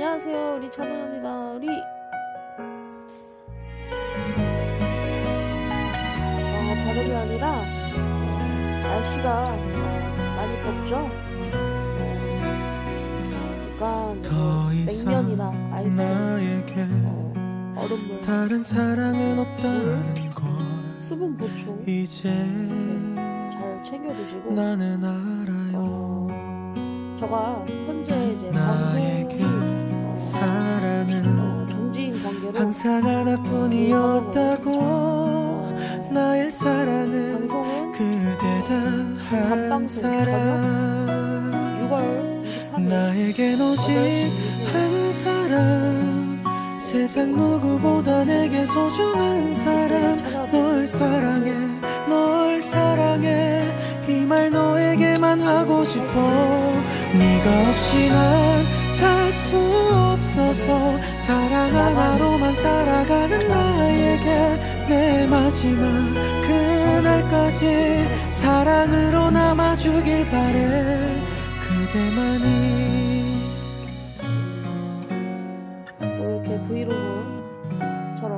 안녕하세요. 우리 차도입니다. 우리 어, 다름이 아니라 어, 날씨가 어, 많이 덥죠. 어, 그러니까 냉면이나 아이스크림, 어, 얼음물, 다른 사랑은 없다는 걸 수분 보충 이제 잘 챙겨 드시고 나는 알아요 어, 저가 현재 항상 하나뿐이었다고 나의 사랑은 그대 단한 감방송 사람. 6월 23일. 나에겐 오직 한 사람. 세상 누구보다 내게 소중한 사람. 널 사랑해 널 사랑해. 이 말 너에게만 하고 싶어. 네가 없이 난 살수 없어서 사랑 하나로만 살아가는 나에게 내 마지막 그날까지 사랑으로 남아주길 바래 그대만이 또 이렇게 브이로그처럼.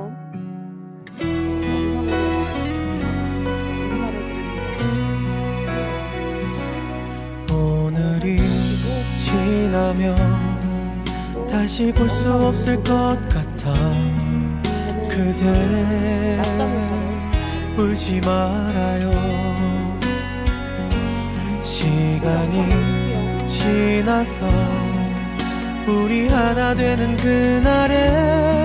오늘이 지나면 또 다시 볼 수 없을 것 같아. 그대 울지 말아요. 시간이 지나서 우리 하나 되는 그날에